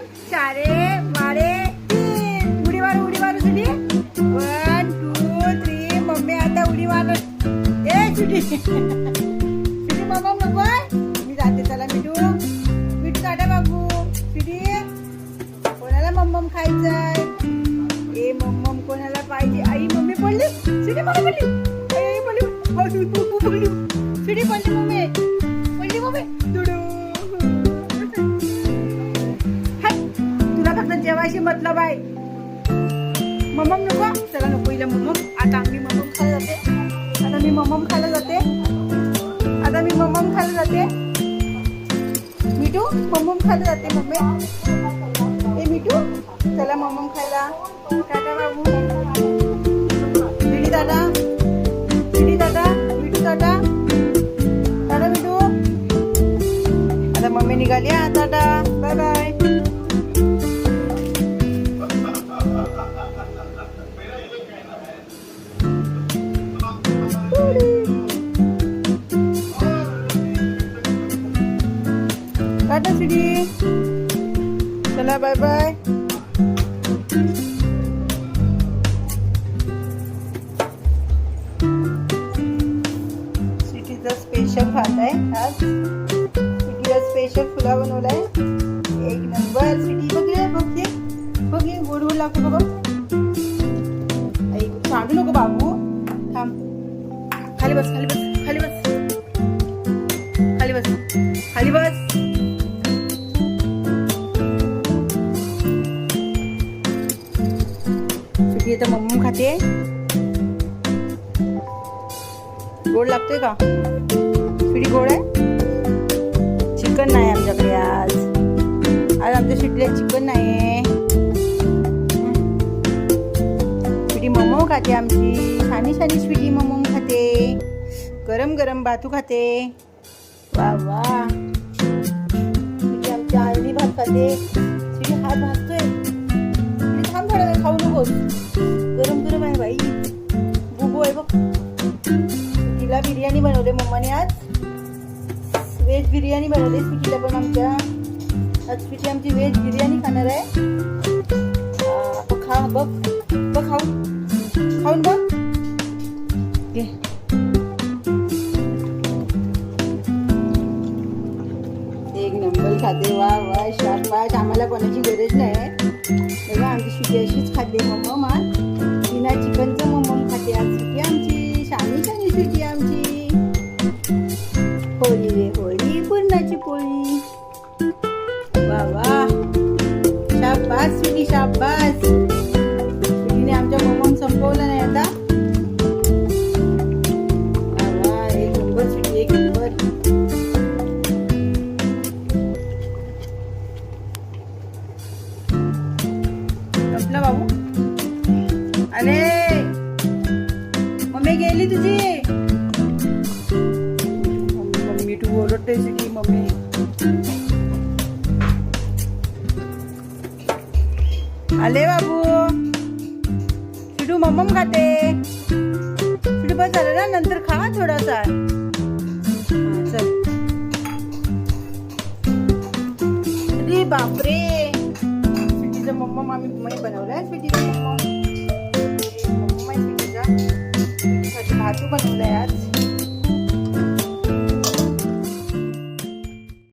One चारे वारे तीन. उडी मारू उडी मारू सुडी वन टू थ्री. मम्मी आता उडी मारू ए सुटी सुटी मम्मा नको मी जाते चला मिठू. मिठू काढा बाबू. सुटी कोणाला मम्मम खायचंय? ए मम्मम कोणाला पाहिजे? आई मम्मी पडली. सुटी मला पडली. आई आई पडली पडली. सुडी पडली मम्मी. पडली मम्मी. दुडू. जेवायची मतलब आहे मम्मम नको चला नको हिला मम्मम आता मी मम्मम खायला जाते आता मी मम्मम खायला जाते आता मी मम्मम खायला जाते मिठू मम्मम खायला जाते मम्मी ए मिठू चला मम्मम खायला टाटा बाबू मिठी दादा चला बाय बाय सिटीचा स्पेशल भात आहे आज. सिटीला स्पेशल फुला बनवलाय. एक नंबर सिटी बघ बघते बघे बघ ये गोड गोड लागतो बघ? आई सांगू नको बाबू. थांब. खाली बस खाली बस खाली बस. खाली बस. खाली बस. सुटी आता मम्मी खाते. गोड लागते का? सुटी गोड आहे? चिकन नाही आमच्याकडे आज. आज आमच्या सुटीला चिकन नाही आहे स्वीटी मोमो खाते आमची. छानी छानी स्वीटी मोमो खाते. गरम गरम भातू खाते. वा वा. आमची आळणी भात खाते. स्वीटी हात भाजतोय. स्वीटी गरम गरम आहे बाई. बुबू आहे बघ. तिला बिर्याणी बनवले मम्माने आज. व्हेज बिर्याणी बनवली स्वीटीला पण आमच्या. आज स्वीटी आमची व्हेज बिर्याणी खाणार आहे. बघ खा बघ. एक खाते? वा वा शाबाश आम्हाला कोणाची गरज नाही. बघा आमची सुटी अशीच खाते. मम्मा मा बिना चिकनचं मम्मा मम्मी गेली तुझी? मम्मी मम्मी तू ओरडते की मम्मी. आले बाबू. चिडू मम्मम खाते. चिडू बस झालं ना नंतर खा थोडासा. चल. अरे बापरे. स्वीटीचं मम्मम आम्ही स्वीटीचं मम्मम. मम्मम आहे